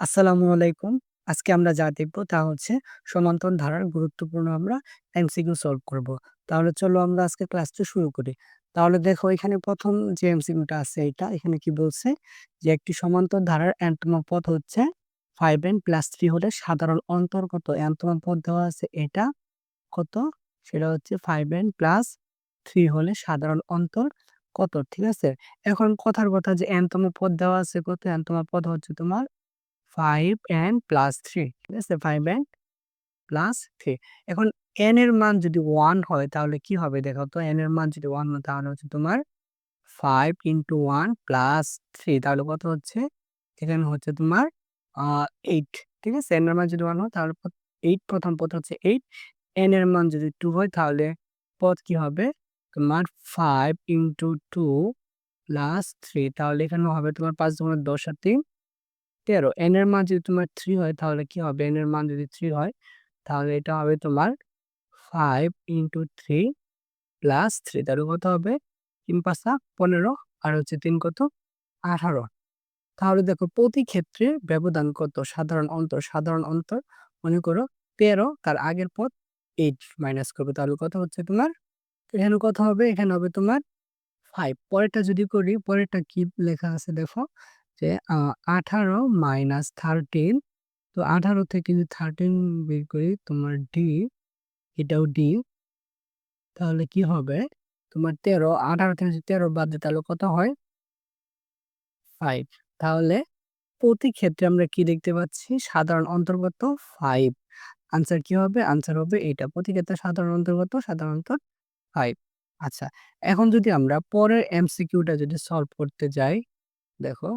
আসসালামু আলাইকুম। আজকে আমরা যা দেখব তা হচ্ছে সমান্তরাল ধারার গুরুত্বপূর্ণ আমরা এমসিকিউ সলভ করব। তাহলে চলো আমরা আজকে ক্লাসটা শুরু করি। তাহলে দেখো এখানে প্রথম যে এমসিকিউটা আছে এটা, এখানে কি বলছে যে একটি সমান্তর ধারার nতম পদ হচ্ছে ফাইভ এন প্লাস থ্রি হলে সাধারণ অন্তর কত? nতম পদ দেওয়া আছে এটা কত? সেটা হচ্ছে ফাইভ এন প্লাস থ্রি হলে সাধারণ অন্তর কত? ঠিক আছে? এখন কথার কথা যে nতম পদ দেওয়া আছে কত? nতম পদ হচ্ছে তোমার 5n প্লাস থ্রি ঠিক আছে? 5n প্লাস থ্রি এখন এন এর মান যদি ওয়ান হয়, তাহলে কি হবে দেখো তো এন এর মান যদি ওয়ান হয়, তাহলে হচ্ছে তোমার five into one plus three তাহলে কত হচ্ছে? এখানে হচ্ছে তোমার এইট ঠিক আছে? এন এর মান যদি ওয়ান হয়, তাহলে এইট প্রথম পথ হচ্ছে এইট এন এর মান যদি টু হয়, তাহলে পথ কি হবে? তোমার five into two plus three তাহলে এখানে হবে তোমার 5 দুগুণে 10 আর 3 13 n এর মান যদি তোমার 3 হয়, তাহলে কি হবে? n এর মান যদি 3 হয়, তাহলে এটা হবে তোমার 5 ইনটু 3 প্লাস 3 তাহলে কত হবে? ৩ ৫ 15 আর হচ্ছে 3 কত? 18 তাহলে দেখো, প্রতি ক্ষেত্রে ব্যবধান কত? সাধারণ অন্তর সাধারণ অন্তর, মনে করো 13 তার আগের পদ 8 মাইনাস করবে, তাহলে কত হচ্ছে তোমার? এখানে কত হবে? এখানে হবে তোমার ফাইভ পরেরটা যদি করি, পরেরটা কি লেখা আছে দেখো যে, আ 18 মাইনাস 13 তো 18 থেকে যদি 13 বের করি তোমার ডি এটাও ডি তাহলে কি হবে? তোমার 13 18 থেকে 13 বাদ দিই, তাহলে কত হয়? ফাইভ তাহলে প্রতি ক্ষেত্রে আমরা কি দেখতে পাচ্ছি? সাধারণ অন্তর্গত ফাইভ আনসার কি হবে? আনসার হবে এটা প্রতি ক্ষেত্রে সাধারণ অন্তর্গত, সাধারণত ফাইভ আচ্ছা এখন যদি আমরা পরের এমসিকিউটা যদি সলভ করতে যাই, দেখো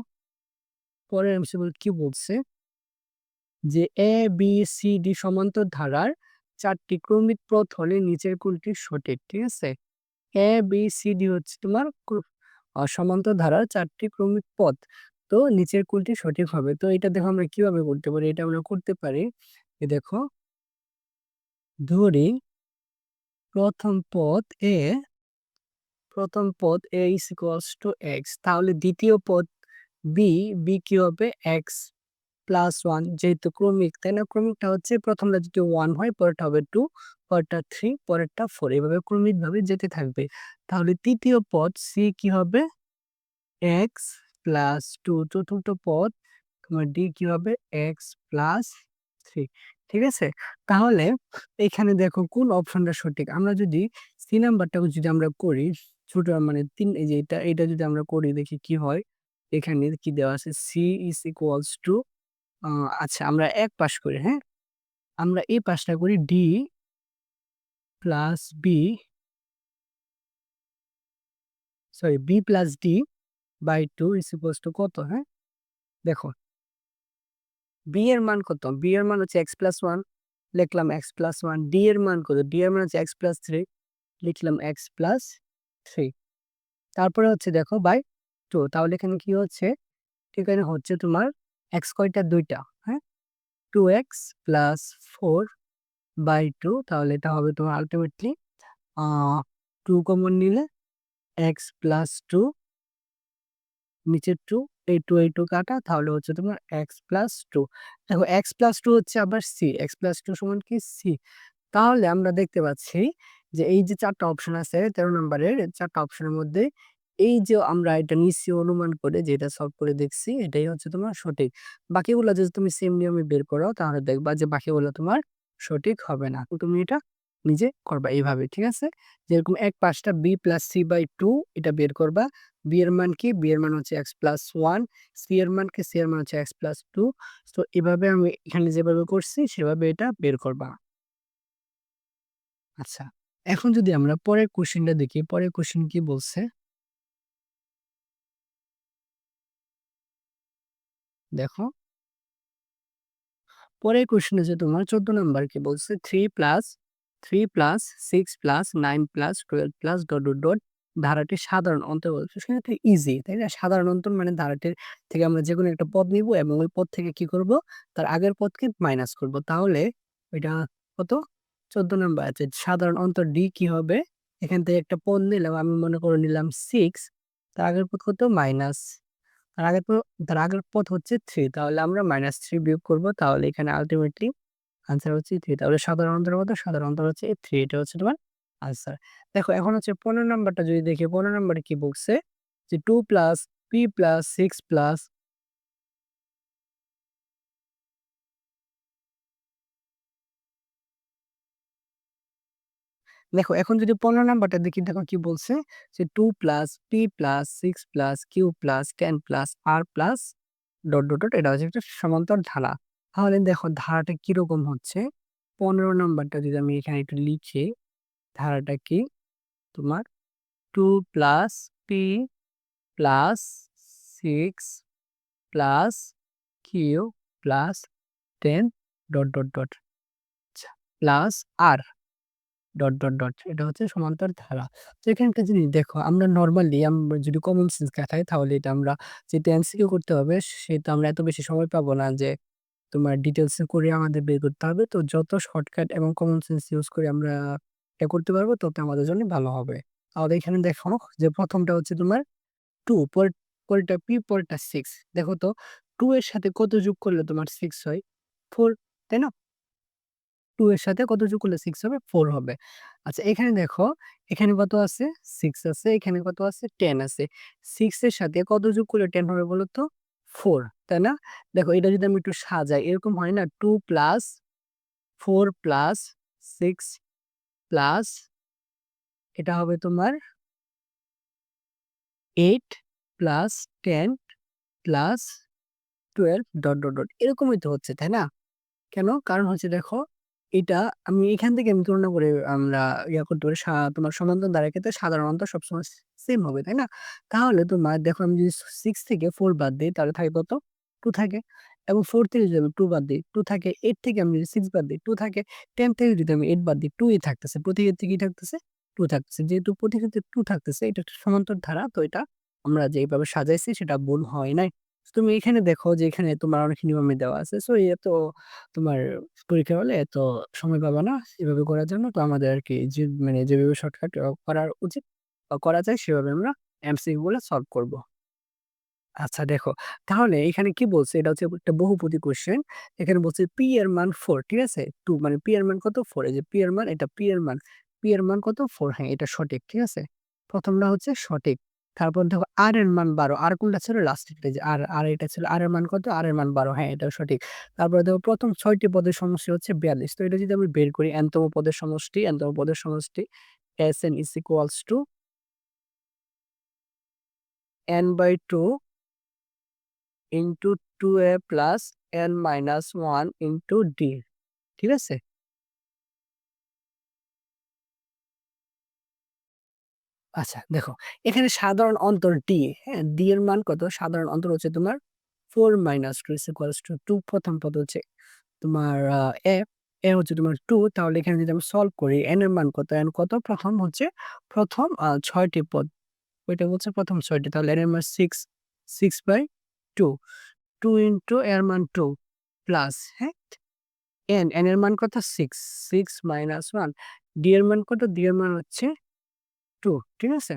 পরের এমসিকিউ কি বলছে? যে এ, বি, সি, ডি সমান্তর ধারার চারটি ক্রমিক পথ হলে নিচের কোনটি সঠিক? ঠিক আছে? এ, বি, সি, ডি হচ্ছে তোমার সমান্তর ধারার চারটি ক্রমিক পথ। তো নিচের কোনটি সঠিক হবে? তো এটা দেখো আমরা কীভাবে করতে পারি? এটা আমরা করতে পারি দেখো ধরি প্রথম পদ এ প্রথম পদ এ is equals to x তাহলে দ্বিতীয় পদ b, b কি হবে? x প্লাস 1 যেহেতু ক্রমিক তাই না? ক্রমিকটা হচ্ছে প্রথমটা যদি 1 হয় পরেরটা হবে 2 পরেরটা 3 পরেরটা 4 এভাবে ক্রমিকভাবে যেতে থাকবে। তাহলে তৃতীয় পদ c কি হবে? x প্লাস 2 চতুর্থ পদ তোমার d কি হবে? x প্লাস 3 ঠিক আছে? তাহলে এখানে দেখো কোন অপশনটা সঠিক? আমরা যদি c নাম্বারটাও যদি আমরা করি ছোট মানে ৩ এই যে এটা এটা যদি আমরা করি দেখি কি হয়? এখানে কি দেওয়া আছে? সি is equals টু আচ্ছা আমরা এক পাশ করি, হ্যাঁ? আমরা এই পাশটা করি D plus B sorry B plus D by 2 is equals to কত, হ্যাঁ? দেখো বি এর মান কত? বি এর মান হচ্ছে এক্স প্লাস ওয়ান লিখলাম এক্স প্লাস ওয়ান ডি এর মান কত? ডি এর মান হচ্ছে এক্স প্লাস থ্রি লিখলাম এক্স প্লাস থ্রি তারপরে হচ্ছে দেখো বাই 2 তাহলে এখানে কি হচ্ছে? এখানে হচ্ছে তোমার এক্স কয়টা? দুইটা হ্যাঁ two X plus four by two তাহলে এটা হবে তোমার আল্টিমেটলি 2 কমন নিলে এক্স প্লাস টু নিচের টু এই টু এই টু কাটা, তাহলে হচ্ছে তোমার এক্স প্লাস টু দেখো এক্স প্লাস টু হচ্ছে আবার সি এক্স প্লাস টু সমান কি সি তাহলে আমরা দেখতে পাচ্ছি যে এই যে চারটা অপশন আছে ১৩ নম্বরের চারটা অপশনের মধ্যে এই যে আমরা এটা নিশ্চয় অনুমান করে যেটা সলভ করে দেখছি এটাই হচ্ছে তোমার সঠিক। বাকিগুলা যদি তুমি সেম নিয়মে বের করো তাহলে দেখবা যে বাকিগুলো তোমার সঠিক হবে না। তুমি এটা নিজে করবা এইভাবে, ঠিক আছে? যেরকম এক পাশটা b প্লাস c বাই 2 এটা বের করবা। b এর মান কি? b এর মান হচ্ছে এক্স প্লাস 1 c এর মান কি? c এর মান হচ্ছে x প্লাস 2 তো এভাবে আমি এখানে যেভাবে করছি সেভাবে এটা বের করবা। আচ্ছা এখন যদি আমরা পরের কোয়েশ্চেনটা দেখি, পরের কোয়েশ্চেন কি বলছে? দেখো। পরের কোয়েশ্চেন আছে তোমার ১৪ নাম্বার কি বলছে three plus three plus six plus nine plus 12 plus dot dot dot ধারাটির সাধারণ অন্তর বলছে। সেটা ইজি তাই না? সাধারণ অন্তর মানে ধারাটির থেকে আমরা যে কোনো একটা পদ নিব এবং ওই পদ থেকে কি করব? তার আগের পদকে মাইনাস করব। তাহলে এটা কত? ১৪ নাম্বার আছে। সাধারণ অন্তর ডি কি হবে? এখান থেকে একটা পদ নিলাম, আমি মনে করে নিলাম সিক্স তার আগের পদ কত? মাইনাস তার আগের তার আগের পথ হচ্ছে থ্রি তাহলে আমরা মাইনাস থ্রি বিয়োগ করব, তাহলে এখানে আলটিমেটলি আনসার হচ্ছে থ্রি তাহলে সাধারণ অন্তর কত? সাধারণ অন্তর হচ্ছে থ্রি এটা হচ্ছে তোমার আনসার। দেখো এখন হচ্ছে 15 নাম্বারটা যদি দেখি 15 নাম্বারে কি বলছে? যে two plus P plus six plus দেখো এখন যদি 15 নাম্বারটা দেখি দেখো কি বলছে? যে two plus P plus six plus Q plus ten plus R plus dot, dot, dot এটা হচ্ছে একটা সমান্তর ধারা। তাহলে দেখো ধারাটা কীরকম হচ্ছে? 15 নাম্বারটা যদি আমি এখানে একটু লিখি, ধারাটা কি? তোমার two plus P plus six plus Q plus ten dot, dot, dot plus r dot, dot, dot এটা হচ্ছে সমান্তর ধারা। তো এখানে একটা জিনিস দেখো আমরা নরমালি আমরা যদি কমন সেন্স খাটাই তাহলে এটা আমরা যেটা এমসিকিউ করতে হবে সেটা আমরা এত বেশি সময় পাবো না যে তোমার ডিটেইলস এ করে আমাদের বের করতে হবে। তো যত শর্টকাট এবং কমন সেন্স ইউজ করে আমরা এটা করতে পারব তত আমাদের জন্য ভালো হবে। তাহলে এখানে দেখো যে প্রথমটা হচ্ছে তোমার 2 পরে পরেরটা পি পরেরটা 6 দেখো তো টু এর সাথে কত যোগ করলে তোমার সিক্স হয়? ফোর তাই না? 2 এর সাথে কত যোগ করলে সিক্স হবে? ফোর হবে। আচ্ছা এখানে দেখো, এখানে কত আছে? সিক্স আছে, এখানে কত আছে? টেন আছে। 6 এর সাথে কত যোগ করলে টেন হবে বলো তো? 4 তাই না? দেখো এটা যদি আমি একটু সাজাই এরকম হয় না two plus four plus six plus এটা হবে তোমার eight plus ten plus 12 dot, dot, dot এরকমই তো হচ্ছে তাই না? কেন? কারণ হচ্ছে দেখো এটা আমি এখান থেকে আমি তুলনা করে আমরা ইয়া করতে পারি সা তোমার সমান্তরাল ধারার ক্ষেত্রে সাধারণত সবসময় সেম হবে, তাই না? তাহলে তোমার দেখো আমি যদি 6 থেকে 4 বাদ দেই তাহলে থাকে কত? 2 থাকে এবং 4 থেকে যদি আমি 2 বাদ দেই 2 থাকে, 8 থেকে আমি যদি 6 বাদ দেই 2 থাকে, 10 থেকে যদি আমি 8 বাদ দিই 2 ই থাকতেছে। প্রতি ক্ষেত্রে কি থাকতেছে? 2 থাকতেছে। যেহেতু প্রতি 2 থাকতেছে এটা একটা সমান্তর ধারা তো এটা আমরা যেইভাবে সাজাইছি সেটা ভুল হয় নাই। তুমি এখানে দেখো যে এখানে তোমার অনেক নিয়মে দেওয়া আছে। সো এত তোমার পরীক্ষা হলে এত সময় পাবা না এভাবে করার জন্য। তো আমাদের আরকি যে মানে যেভাবে শর্টকাট আ করা উচিত বা করা যায় সেভাবে আমরা এমসিকিউ গুলা সলভ করব। আচ্ছা দেখো, তাহলে এখানে কি বলছে? এটা হচ্ছে একটা বহুপদী কোয়েশ্চেন। এখানে বলছে p এর মান 4 ঠিক আছে? টু মানে p এর মান কত? 4 এই যে p এর মান এটা p এর মান। p এর মান কত? 4 হ্যাঁ, এটা সঠিক। ঠিক আছে? প্রথমটা হচ্ছে সঠিক। তারপর দেখো আর এর মান বারো আর কোনটা ছিল? এই যে r, r এটা ছিল আর এর মান কত? আর এর মান 12 হ্যাঁ, এটাও সঠিক। তারপরে দেখো প্রথম ছয়টি পদের সমষ্টি হচ্ছে ৪২ তো এটা যদি আমি বের করি n তম পদের সমষ্টি, n তম পদের সমষ্টি Sn is equals to n by 2 into 2a plus n minus 1 into d ঠিক আছে? আচ্ছা দেখো, এখানে সাধারণ অন্তর ডি হ্যাঁ? ডি এর মান কত? সাধারণ অন্তর হচ্ছে তোমার 4 minus 2 is equals to 2 প্রথম পদ হচ্ছে তোমার a, a হচ্ছে তোমার টু তাহলে এখানে যদি আমি সলভ করি এন এর মান কত? এন কত? প্রথম হচ্ছে প্রথম ছয়টি পদ। ওইটা বলছে প্রথম ছয়টি তাহলে এন এর মান 6, 6 by 2, 2 into a এর মান টু প্লাস হ্যাঁ? এন এন এর মান কত? 6, 6 minus 1 d এর মান কত? d এর মান হচ্ছে 2 ঠিক আছে?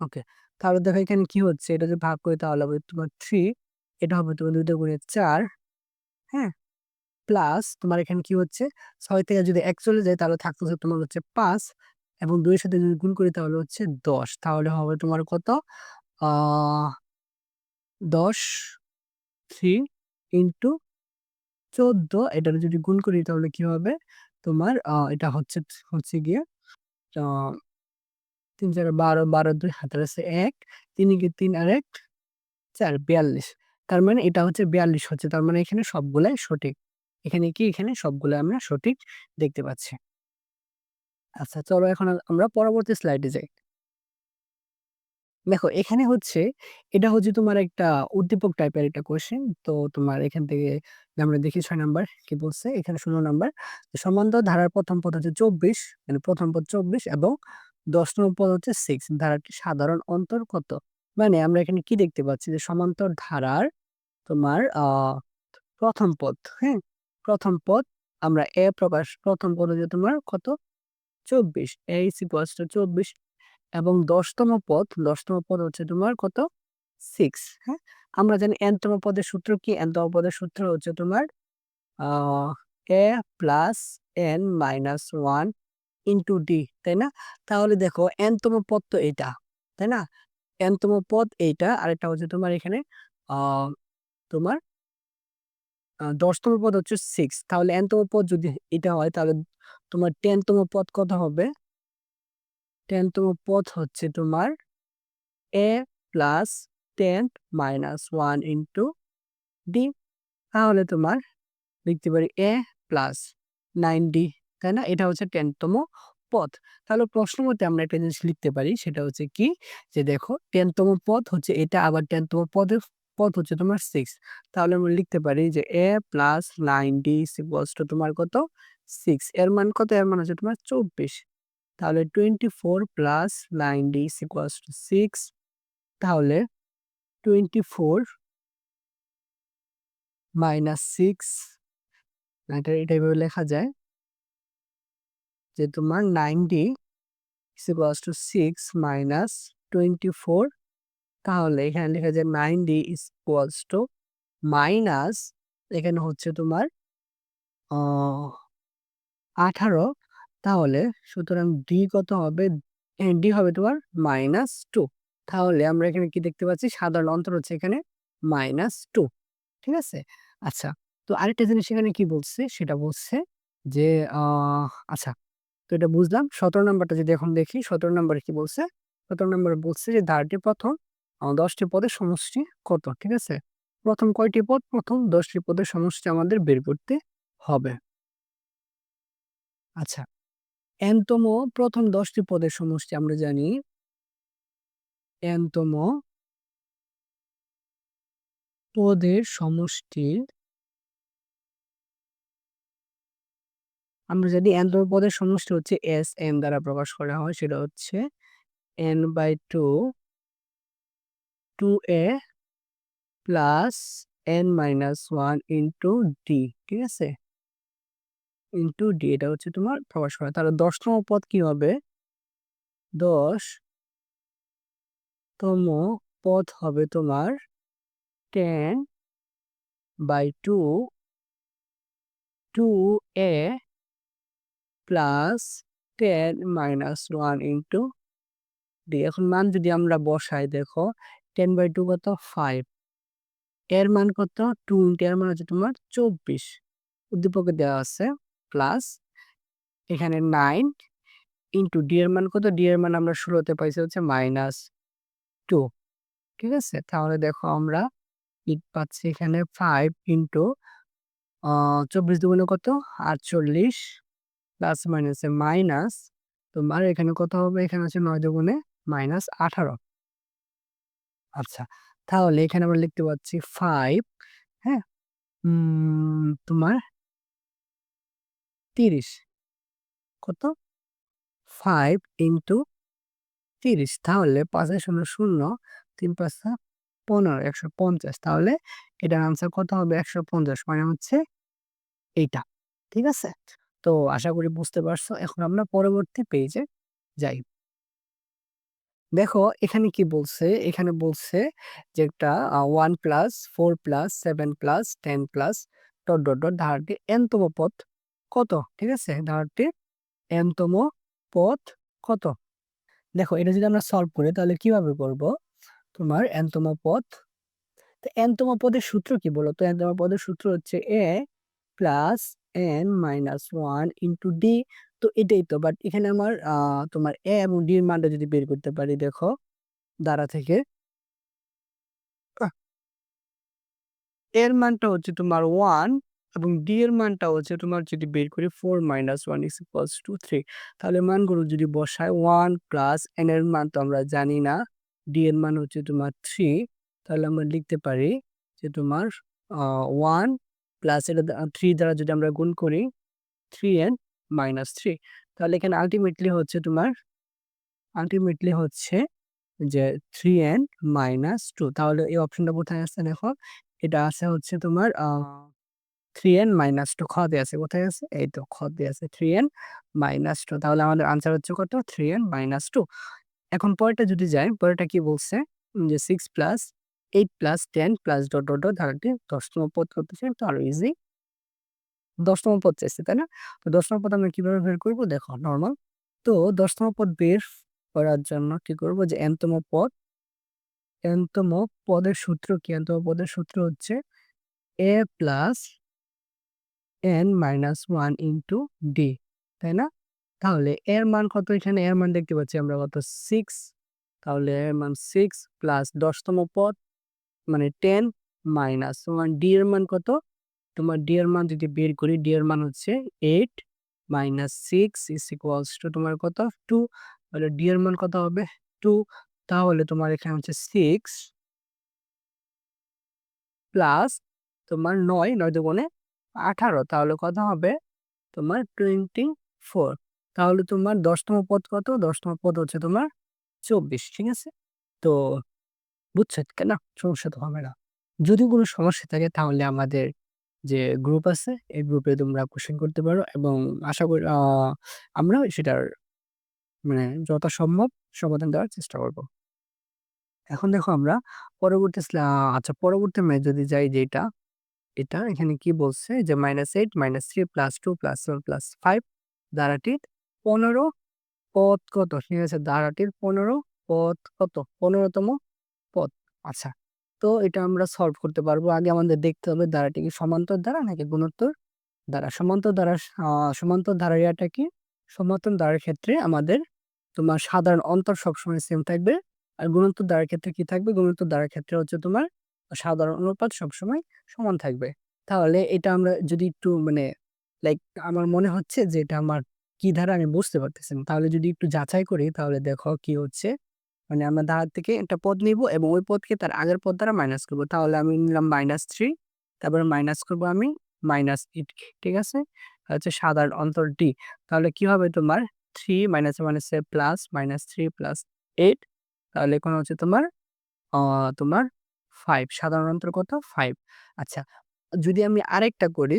ওকে। তাহলে দেখো এখানে কি হচ্ছে? এটা যদি ভাগ করি তাহলে হবে তোমার 3 এটা হবে তোমার ২ গুণে ৪ হ্যাঁ? প্লাস তোমার এখানে কি হচ্ছে? ছয় থেকে যদি ১ চলে যায় তাহলে থাকতেছে তোমার হচ্ছে পাঁচ এবং ২ এর সাথে যদি গুণ করি তাহলে হচ্ছে ১০ তাহলে হবে তোমার কত? ১০ 3 into ১৪ এটার যদি গুণ করি তাহলে কি হবে? তোমার এটা হচ্ছে হচ্ছে গিয়ে ৩ ৪ ১২, ১২ ২ হাতের আছে এক তিন কি তিন আর ১ ৪ ৪২ তার মানে এটা হচ্ছে ৪২ হচ্ছে। তার মানে এখানে সবগুলাই সঠিক। এখানে কি? এখানে সবগুলো আমরা সঠিক দেখতে পাচ্ছি। আচ্ছা চলো এখন আমরা পরবর্তী স্লাইডে যাই। দেখো এখানে হচ্ছে এটা হচ্ছে তোমার একটা উদ্দীপক টাইপের একটা কোয়েশ্চেন। তো তোমার এখান থেকে আমরা দেখি ছয় নাম্বার কি বলছে? এখানে ১৬ নাম্বার সমান্তরাল ধারার প্রথম পদ হচ্ছে ২৪ মানে প্রথম পদ ২৪ এবং দশ নম্বর পদ হচ্ছে সিক্স ধারাটি সাধারণ অন্তর কত? মানে আমরা এখানে কি দেখতে পাচ্ছি যে সমান্তর ধারার তোমার আ ১ম পদ, হ্যাঁ? প্রথম পদ আমরা a প্রকাশ প্রথম পদ হচ্ছে তোমার কত? ২৪ a is equals to ২৪ এবং ১০ তম পদ ১০ তম পদ হচ্ছে তোমার কত? সিক্স হ্যাঁ? আমরা জানি এনতম পদের সূত্র কি? এনতম পদের সূত্র হচ্ছে তোমার A plus N minus one into D তাই না? তাহলে দেখো এনতম পদ তো এটা, তাই না? এনতম পদ এইটা আর এটা হচ্ছে তোমার এখানে তোমার দশতম পদ হচ্ছে সিক্স তাহলে এনতম পদ যদি এটা হয় তাহলে তোমার টেনতম পদ কত হবে? টেনতম পদ হচ্ছে তোমার A plus ten minus one into D তাহলে তোমার লিখতে পারি এ প্লাস নাইন ডি তাই না? এটা হচ্ছে টেনতম পদ। তাহলে প্রশ্ন মতে আমরা একটা জিনিস লিখতে পারি, সেটা হচ্ছে কি? যে দেখো, টেনতম পদ হচ্ছে এটা, আবার টেনতম পদের পদ হচ্ছে তোমার সিক্স তাহলে আমরা লিখতে পারি যে এ প্লাস নাইন ডি তোমার কত? সিক্স এর মান কত? এর মান হচ্ছে তোমার চব্বিশ। তাহলে twenty four plus nine D equals to six তাহলে টোয়েন্টি ফোর মাইনাস সিক্স এটা এটা এভাবে লেখা যায় যে তোমার nine D equals to six minus twenty four তাহলে এখানে লেখা যায় নাইনটি ইকুয়ালস টু মাইনাস এখানে হচ্ছে তোমার আঠারো তাহলে সুতরাং ডি কত হবে? ডি হবে তোমার মাইনাস টু তাহলে আমরা এখানে কি দেখতে পাচ্ছি? সাধারণ অন্তর হচ্ছে এখানে মাইনাস টু ঠিক আছে? আচ্ছা তো আরেকটা জিনিস এখানে কি বলছে? সেটা বলছে যে আচ্ছা তো এটা বুঝলাম। সতেরো নাম্বারটা যদি এখন দেখি, সতেরো নাম্বারে কি বলছে? সতেরো নাম্বারে বলছে যে, ধারটি প্রথম দশটি পদের সমষ্টি কত, ঠিক আছে? প্রথম কয়টি পদ? প্রথম দশটি পদের সমষ্টি আমাদের বের করতে হবে। আচ্ছা এনতম প্রথম দশটি পদের সমষ্টি আমরা জানি। এনতম পদের সমষ্টির আমরা জানি এন পদের সমষ্টি হচ্ছে এস এন দ্বারা প্রকাশ করা হয়, সেটা হচ্ছে N by two two A plus N minus one into D, ঠিক আছে? ইন্টু ডি এটা হচ্ছে তোমার প্রকাশ করা। তাহলে দশতম পদ কি হবে? দশ তম পদ হবে তোমার ten by two two A plus ten minus one into D এখন মান যদি আমরা বসাই, দেখো টেন বাই টু কত? ফাইভ এর মান কত? টু ইন্টু এর মান হচ্ছে তোমার চব্বিশ। উদ্দীপকে দেওয়া আছে। প্লাস এখানে নাইন ইন্টু ডি এর মান কত? ডি এর মান আমরা শুরুতে পাইছি হচ্ছে মাইনাস টু ঠিক আছে? তাহলে দেখো আমরা ইট পাচ্ছি এখানে ফাইভ ইন্টু চব্বিশ দুগুণে কত? আটচল্লিশ প্লাস মাইনাসে মাইনাস তোমার এখানে কত হবে? এখানে আছে নয় দুগুণে মাইনাস আঠারো। আচ্ছা তাহলে এখানে আমরা লিখতে পাচ্ছি ফাইভ হ্যাঁ? তোমার তিরিশ। কত? ফাইভ ইন্টু তিরিশ। তাহলে পাঁচের শূন্য শূন্য, তিন পাঁচটা পনেরো, একশো পঞ্চাশ। তাহলে এটার আনসার কত হবে? একশো পঞ্চাশ। মানে হচ্ছে এইটা। ঠিক আছে? তো আশা করি বুঝতে পারছ। এখন আমরা পরবর্তী পেজে যাই। দেখো, এখানে কি বলছে? এখানে বলছে যে একটা one plus four plus seven plus ten plus dot dot dot ধারাটি এনতম পথ কত? ঠিক আছে? ধারাটির এনতম পথ কত? দেখো, এটা যদি আমরা সলভ করি, তাহলে কীভাবে করব? তোমার এনতম পথ। তো এনতম পদের সূত্র কি বলো? তো এনতম পদের সূত্র হচ্ছে A plus N minus one into D তো এটাই তো বাট এখানে আমার তোমার এ এবং ডি এর মানটা যদি বের করতে পারি, দেখো, দ্বারা থেকে। এর মানটা হচ্ছে তোমার ওয়ান এবং ডি এর মানটা হচ্ছে তোমার যদি বের করি four minus one is equals to three তাহলে মানগুলো যদি বসায় ওয়ান প্লাস এন এর মান তো আমরা জানি না ডি এর মান হচ্ছে তোমার থ্রি তাহলে আমরা লিখতে পারি যে তোমার ওয়ান প্লাস এটা থ্রি দ্বারা যদি আমরা গুণ করি থ্রি এন মাইনাস থ্রি তাহলে এখানে আলটিমেটলি হচ্ছে তোমার আলটিমেটলি হচ্ছে যে থ্রি এন মাইনাস টু তাহলে এই অপশনটা কোথায় আছে দেখো? এটা আছে হচ্ছে তোমার থ্রি এন মাইনাস টু খ দিয়ে আছে, কোথায় আছে? এই তো খ দিয়ে আছে থ্রি এন মাইনাস টু তাহলে আমাদের আনসার হচ্ছে কত? থ্রি এন মাইনাস টু এখন পরেরটা যদি যাই, পরেরটা কি বলছে? যে six plus eight plus ten plus dot dot dot ধারাটি দশতম পদ করতে চাই? তো আরও ইজি দশতম পদ চাইছে, তাই না? তো দশতম পদ আমরা কীভাবে বের করব? দেখো নর্মাল তো দশতম পদ বের করার জন্য কি করব? যে এনতম পদ। এনতম পদের সূত্র কি? এনতম পদের সূত্র হচ্ছে A plus N minus one into D তাই না? তাহলে এর মান কত এখানে? এর মান দেখতে পাচ্ছি আমরা কত? সিক্স তাহলে এর মান সিক্স প্লাস দশতম পদ মানে টেন মাইনাস ওয়ান ডি এর মান কত? তোমার ডি এর মান যদি বের করি ডি এর মান হচ্ছে eight minus six is equals to তোমার কত? টু তাহলে ডি এর মান কত হবে? টু তাহলে তোমার এখানে হচ্ছে সিক্স প্লাস তোমার নয় নয় দুগুণে আঠারো, তাহলে কত হবে? তোমার টোয়েন্টি ফোর তাহলে তোমার দশতম পদ কত? দশতম পদ হচ্ছে তোমার চব্বিশ, ঠিক আছে? তো বুঝছ কেন? সমস্যা তো হবে না। যদি কোনো সমস্যা থাকে তাহলে আমাদের যে গ্রুপ আছে, এই গ্রুপে তোমরা কোশ্চেন করতে পারো এবং আশা করি আমরা সেটার মানে যথাসম্ভব সমাধান দেওয়ার চেষ্টা করব। এখন দেখো আমরা পরবর্তী আচ্ছা পরবর্তী ম্যাচ যদি যাই যেটা এটা এখানে কি বলছে? যে minus eight minus three plus two plus one plus five দ্বারাটির পনেরো পদ কত? ঠিক আছে দ্বারাটির পনেরো পদ কত? পনেরোতম পদ। আচ্ছা তো এটা আমরা সলভ করতে পারব। আগে আমাদের দেখতে হবে দ্বারাটি কি সমান্তর দ্বারা নাকি গুণোত্তর দ্বারা? সমান্তর দ্বারা সমান্তর এটা কি? সমান্তর দ্বারার ক্ষেত্রে আমাদের তোমার সাধারণ অন্তর সবসময় সেম থাকবে। আর গুণোত্তর দ্বারার ক্ষেত্রে কি থাকবে? গুণোত্তর দ্বারার ক্ষেত্রে হচ্ছে তোমার সাধারণ অনুপাত সবসময় সমান থাকবে। তাহলে এটা আমরা যদি একটু মানে লাইক আমার মনে হচ্ছে যে এটা আমার কি ধারা আমি বুঝতে পারতেছি না। তাহলে যদি একটু যাচাই করি, তাহলে দেখো কি হচ্ছে। মানে আমরা ধারা থেকে একটা পদ নিব এবং ওই পদকে তার আগের পদ দ্বারা মাইনাস করব। তাহলে আমি নিলাম মাইনাস থ্রি তারপরে মাইনাস করব আমি মাইনাস এইট ঠিক আছে? হচ্ছে সাধারণ অন্তর ডি তাহলে কি হবে তোমার? Three minus minus plus minus three plus eight তাহলে এখন হচ্ছে তোমার তোমার ফাইভ সাধারণ অন্তর কত? ফাইভ আচ্ছা যদি আমি আরেকটা করি,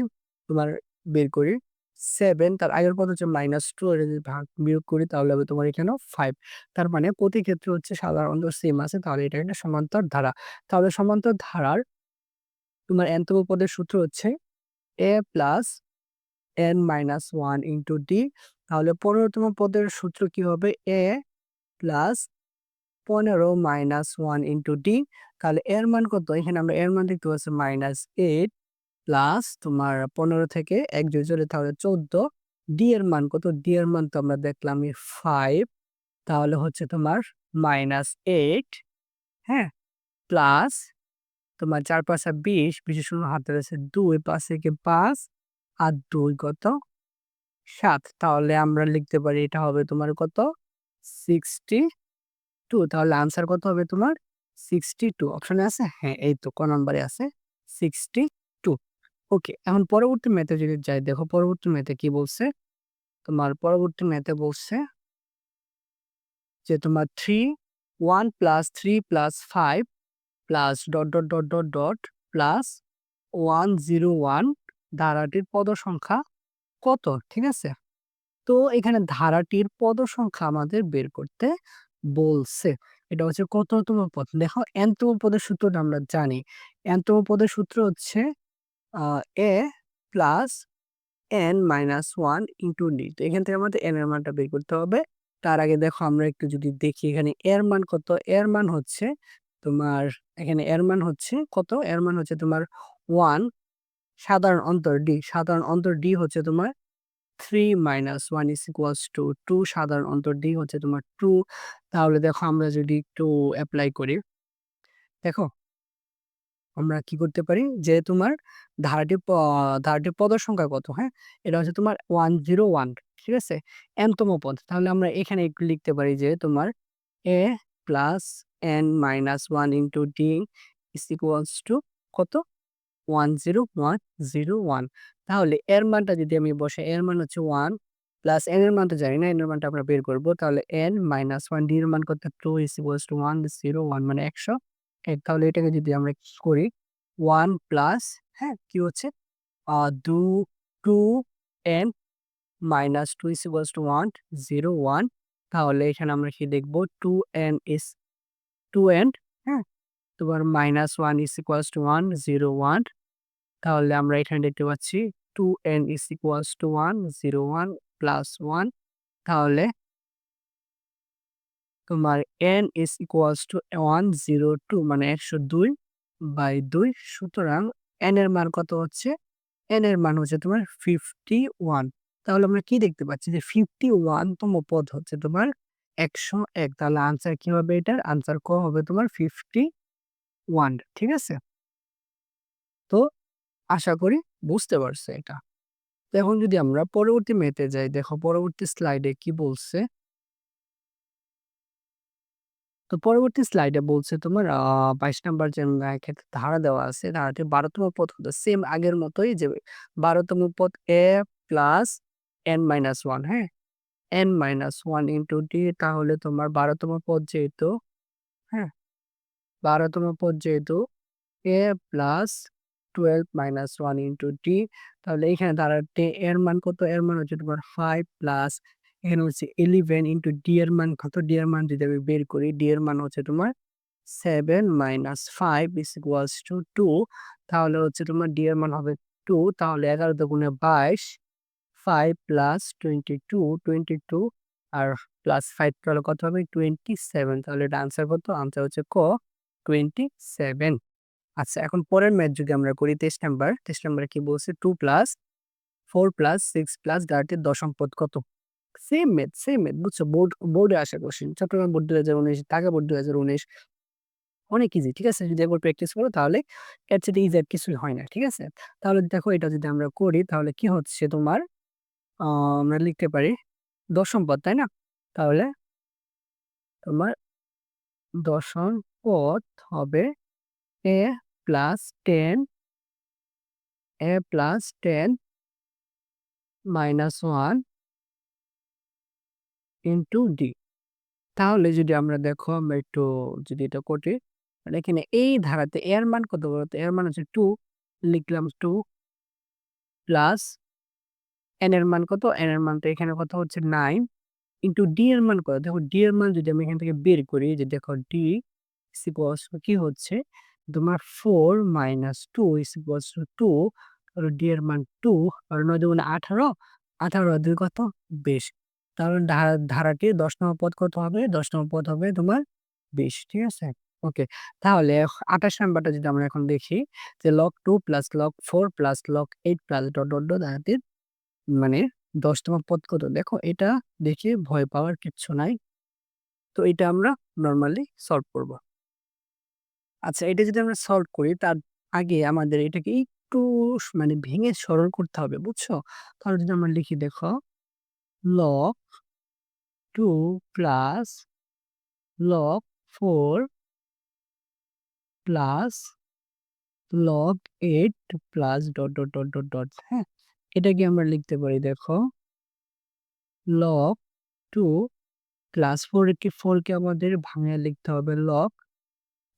তোমার বের করি সেভেন তার আগের পদ হচ্ছে মাইনাস টু যদি ভাগ বিয়োগ করি, তাহলে হবে তোমার এখানে ফাইভ তার মানে প্রতি ক্ষেত্রে হচ্ছে সাধারণত সেম আছে, তাহলে এটা একটা সমান্তর ধারা। তাহলে সমান্তর ধারার তোমার এনতম পদের সূত্র হচ্ছে A plus N minus one into D তাহলে পনেরোতম পদের সূত্র কি হবে? এ প্লাস পনেরো মাইনাস ওয়ান ইন্টু ডি তাহলে এর মান কত? এখানে আমরা এর মান দেখতে পাচ্ছি মাইনাস এইট প্লাস তোমার পনেরো থেকে এক দুই চলে তাহলে চোদ্দ। ডি এর মান কত? ডি এর মান তো আমরা দেখলাম ফাইভ তাহলে হচ্ছে তোমার মাইনাস এইট হ্যাঁ? প্লাস তোমার চার পাঁচা বিশ বিশেষ শূন্য হাতে রয়েছে দুই, পাঁচ থেকে পাঁচ, আর দুই কত? সাত। তাহলে আমরা লিখতে পারি এটা হবে তোমার কত? সিক্সটি টু তাহলে আনসার কত হবে তোমার? সিক্সটি টু অপশনে আছে? হ্যাঁ এই তো, ক নম্বরে আছে সিক্সটি টু ওকে এখন পরবর্তী ম্যাথে যদি যাই, দেখো পরবর্তী ম্যাথে কি বলছে? তোমার পরবর্তী ম্যাথে বলছে যে তোমার three one plus three plus five plus dot dot dot dot dot plus one zero one ধারাটির পদ সংখ্যা কত? ঠিক আছে? তো এখানে ধারাটির পদ সংখ্যা আমাদের বের করতে বলছে। এটা হচ্ছে কততম পদ। দেখো এনতম পদের সূত্রটা আমরা জানি। এনতম পদের সূত্র হচ্ছে A plus N minus one into D তো এখান থেকে আমাদের এন এর মানটা বের করতে হবে। তার আগে দেখো আমরা একটু যদি দেখি এখানে এর মান কত? এর মান হচ্ছে তোমার, এখানে এর মান হচ্ছে কত? এর মান হচ্ছে তোমার ওয়ান সাধারণ অন্তর ডি সাধারণ অন্তর ডি হচ্ছে তোমার three minus one is equals to two সাধারণ অন্তর ডি হচ্ছে তোমার টু তাহলে দেখো আমরা যদি একটু অ্যাপ্লাই করি, দেখো আমরা কি করতে পারি? যে তোমার ধারাটি ধারাটির পদের সংখ্যা কত? হ্যাঁ? এটা হচ্ছে তোমার ওয়ান জিরো ওয়ান ঠিক আছে? এনতম পদ। তাহলে আমরা এখানে একটু লিখতে পারি যে তোমার A plus N minus one into D is equals to কত? One zero one zero one তাহলে এর মানটা যদি আমি বসে এর মান হচ্ছে ওয়ান প্লাস এন এর মানটা জানি না এন এর মানটা আমরা বের করব। তাহলে এন মাইনাস ওয়ান ডি এর মান কত? Two is equals to one zero one মানে একশো। এক, তাহলে এটাকে যদি আমরা কি করি? ওয়ান প্লাস হ্যাঁ কি হচ্ছে? দু two N minus two is equals to one zero one তাহলে এখানে আমরা কি দেখব? Two N is two N হ্যাঁ তোমার minus one is equals to one zero one তাহলে আমরা এখানে দেখতে পাচ্ছি two N is equals to one zero one plus one তাহলে তোমার N is equals to one zero two মানে একশো দুই বাই দুই। সুতরাং এন এর মান কত হচ্ছে? এন এর মান হচ্ছে তোমার ফিফটি ওয়ান তাহলে আমরা কি দেখতে পাচ্ছি যে ফিফটি ওয়ানতম পদ হচ্ছে তোমার একশো এক। তাহলে আনসার কি হবে এটার? আনসার ক হবে তোমার ফিফটি ওয়ান ঠিক আছে? তো আশা করি বুঝতে পারছ এটা। এখন যদি আমরা পরবর্তী মেতে যাই, দেখো পরবর্তী স্লাইডে কি বলছে? তো পরবর্তী স্লাইডে বলছে তোমার বাইশ নাম্বার যে ক্ষেত্রে ধারা দেওয়া আছে, ধারাটি বারোতম পদ হতো সেম আগের মতোই যে, বারোতম পদ A plus N minus one হ্যাঁ? N minus one into D তাহলে তোমার বারোতম পদ যেহেতু হ্যাঁ? বারোতম পদ যেহেতু A plus twelve minus one into D তাহলে এখানে দাঁড়াতে এর মান কত? এর মান হচ্ছে তোমার ফাইভ প্লাস এখানে হচ্ছে ইলেভেন ইন্টু ডি এর মান কত? ডি এর মান যদি আমি বের করি ডি এর মান হচ্ছে তোমার seven minus five is equals to two তাহলে হচ্ছে তোমার ডি এর মান হবে টু তাহলে এগারো দুগুণে বাইশ five plus twenty two twenty two আর প্লাস ফাইভ তাহলে কত হবে? টোয়েন্টি সেভেন তাহলে এটা আনসার কত? আনসার হচ্ছে ক? টোয়েন্টি সেভেন আচ্ছা এখন পরের ম্যাথ যদি আমরা করি তেইশ নাম্বার তেইশ নাম্বারে কি বলছে? Two plus four plus six plus ডার্টির দশম পদ কত? সেম ম্যাথ সেম ম্যাথ, বুঝছ? বোর্ড বোর্ডে আসা কোশ্চেন চট্টগ্রাম বোর্ড দুই হাজার উনিশ, ঢাকা বোর্ড দুই হাজার উনিশ, অনেক ইজি ঠিক আছে? যদি একবার প্র্যাকটিস করো, তাহলে এর চেয়ে ইজি আর কিছুই হয় না, ঠিক আছে? তাহলে দেখো, এটা যদি আমরা করি, তাহলে কি হচ্ছে তোমার? আমরা লিখতে পারি দশম পদ, তাই না? তাহলে তোমার দশম পদ হবে A plus ten A plus ten minus one into D তাহলে যদি আমরা দেখো, আমরা একটু যদি এটা করি মানে এখানে এই ধারাতে এর মান কত বলতো এর মান হচ্ছে টু লিখলাম টু প্লাস এন এর মান কত? এন এর মান তো এখানে কত হচ্ছে নাইন ইন্টু ডি এর মান কত? দেখো ডি এর মান যদি আমি এখান থেকে বের করি, যে দেখো ডি কি হচ্ছে? তোমার four minus two is equals two R D এর মান টু আর নয় দুগুণে আঠারো আঠারো দুই কত? বিশ। তাহলে ধারাটি দশ নম্বর পদ কত হবে? দশ নম্বর পদ হবে তোমার বিশ, ঠিক আছে? ওকে তাহলে আঠাশ নাম্বারটা যদি আমরা এখন দেখি, যে log two plus log four plus log eight plus dot dot dot ধারাটির মানে দশ দশতম পদ কত? দেখো, এটা দেখে ভয় পাওয়ার কিচ্ছু নাই। তো এটা আমরা নর্মালি সলভ করব। আচ্ছা এটা যদি আমরা সলভ করি, তার আগে আমাদের এটাকে একটু মানে ভেঙে সরল করতে হবে, বুঝছ? তাহলে যদি আমরা লিখি, দেখো log two plus log four plus log eight plus dot dot dot dot dot হ্যাঁ? এটাকে আমরা লিখতে পারি, দেখো লগ টু প্লাস ফোর কি ফোরকে আমাদের ভাঙে লিখতে হবে লগ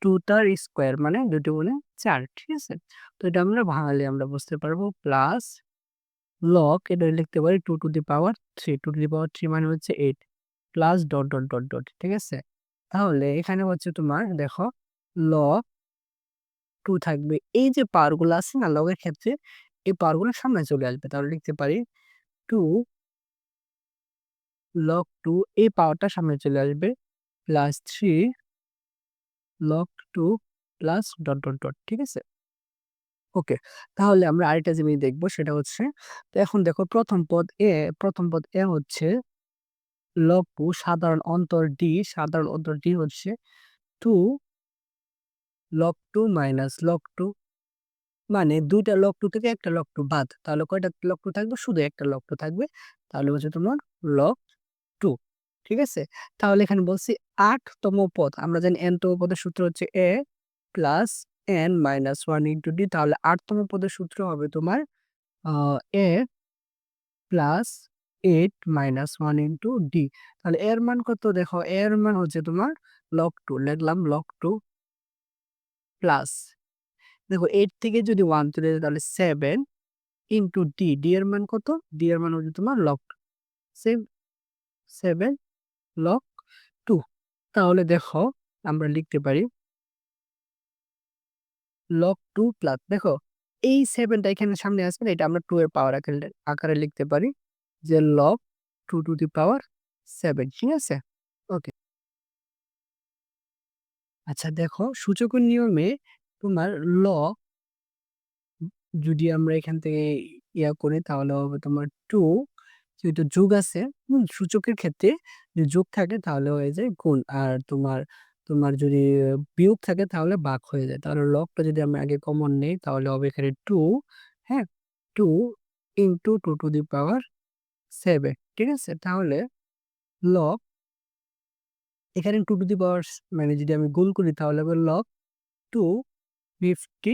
টু তার স্কোয়ার মানে দুটো গুণে চার, ঠিক আছে? তো এটা আমরা ভাঙালে আমরা বুঝতে পারব প্লাস লক এটা লিখতে পারি two two the power three two two the power three মানে হচ্ছে eight plus dot dot dot dot ঠিক আছে? তাহলে এখানে হচ্ছে তোমার দেখো লক টু থাকবে। এই যে পাওয়ারগুলো আছে না লগের ক্ষেত্রে এই পাওয়ারগুলো সামনে চলে আসবে। তাহলে লিখতে পারি টু লক টু এই পাওয়ারটা সামনে চলে আসবে plus three log two plus dot dot dot ঠিক আছে? ওকে তাহলে আমরা আরেকটা জিনিস দেখব, সেটা হচ্ছে, তো এখন দেখো প্রথম পদ এ, প্রথম পদ এ হচ্ছে লক টু সাধারণ অন্তর ডি সাধারণ অন্তর ডি হচ্ছে two log two minus log two মানে দুইটা লক টু থেকে একটা লক টু বাদ, তাহলে কয়টা লক টু থাকবে? শুধু একটা লক টু থাকবে, তাহলে হচ্ছে তোমার লক ঠিক আছে? তাহলে এখানে বলছি আটতম পদ। আমরা জানি এনতম পদের সূত্র হচ্ছে A plus N minus one into D তাহলে আটতম পদের সূত্র হবে তোমার A plus eight minus one into D তাহলে এর মান কত? দেখো এর মান হচ্ছে তোমার লক টু লিখলাম লক টু প্লাস দেখো এইট থেকে যদি ওয়ান চলে যায়, তাহলে সেভেন ইন্টু ডি ডি এর মান কত? ডি এর মান হচ্ছে তোমার log same seven log two তাহলে দেখো, আমরা লিখতে পারি লগ টু প্লাস দেখো, এই সেভেনটা এখানে সামনে আসবে না, এটা আমরা টু এর পাওয়ার আকারে আকারে লিখতে পারি যে log two two the power seven ঠিক আছে? ওকে আচ্ছা দেখো, সূচকের নিয়মে তোমার ল যদি আমরা এখান থেকে ইয়া করি, তাহলে হবে তোমার টু যেহেতু যোগ আছে সূচকের ক্ষেত্রে যদি যোগ থাকে তাহলে হয়ে যায় গুণ। আর তোমার তোমার যদি বিয়োগ থাকে তাহলে ভাগ হয়ে যায়। তাহলে লগটা যদি আমরা আগে কমন নেই তাহলে হবে এখানে টু হ্যাঁ? Two into two two the power seven ঠিক আছে? তাহলে লগ এখানে টু টু দি পাওয়ার মানে যদি আমি গুণ করি তাহলে হবে লগ টু ফিফটি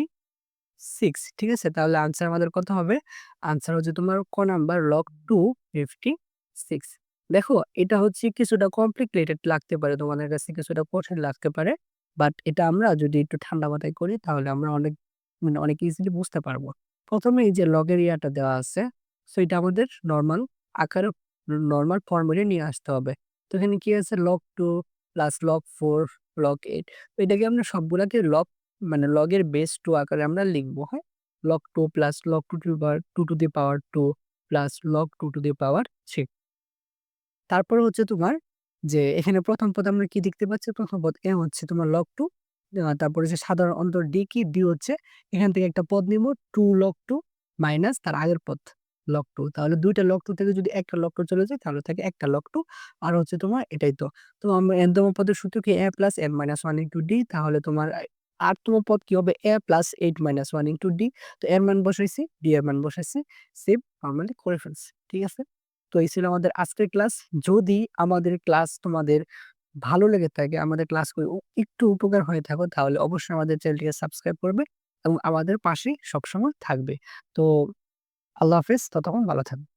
সিক্স ঠিক আছে? তাহলে আনসার আমাদের কত হবে? আনসার হচ্ছে তোমার ক number log two fifty six দেখো, এটা হচ্ছে কিছুটা কমপ্লিকেটেড লাগতে পারে, তোমাদের কাছে কিছুটা কঠিন লাগতে পারে। বাট এটা আমরা যদি একটু ঠান্ডা মাথায় করি, তাহলে আমরা অনেক মানে অনেক ইজিলি বুঝতে পারব। প্রথমে এই যে লগের ইয়াটা দেওয়া আছে সো এটা আমাদের নর্মাল আকারে নর্মাল ফর্মেটে নিয়ে আসতে হবে। তো এখানে কি আছে? Log two plus log four log eight তো এটাকে আমরা সবগুলাকে লগ মানে লগের বেস টু আকারে আমরা লিখব হ্যাঁ? Log two plus log two two power two two the power two plus log two two the power three তারপরে হচ্ছে তোমার যে এখানে প্রথম পদ আমরা কি দেখতে পাচ্ছি? প্রথম পদ এ হচ্ছে তোমার লগ টু তারপরে হচ্ছে সাধারণ অন্তর ডি কি? ডি হচ্ছে এখান থেকে একটা পদ নিব টু লগ টু মাইনাস তার আগের পদ লক টু তাহলে দুইটা লক টু থেকে যদি একটা লক টু চলে যায়, তাহলে থাকে একটা লগ টু আর হচ্ছে তোমার এটাই তো। তো আমরা এনতম পদের সূত্র কি? A plus N minus one into D তাহলে তোমার আটতম পদ কি হবে? A plus eight minus one into D তো এর মান বসাইছি ডি এর মান বসাইছি সেভ নর্মালি করে ফেলছি। ঠিক আছে? তো এই ছিল আমাদের আজকের ক্লাস। যদি আমাদের ক্লাস তোমাদের ভালো লেগে থাকে, আমাদের ক্লাস করে একটু উপকার হয়ে থাকো, তাহলে অবশ্যই আমাদের চ্যানেলটিকে সাবস্ক্রাইব করবে এবং আমাদের পাশেই সবসময় থাকবে। তো আল্লাহ হাফেজ, ততক্ষণ ভালো থাকবে।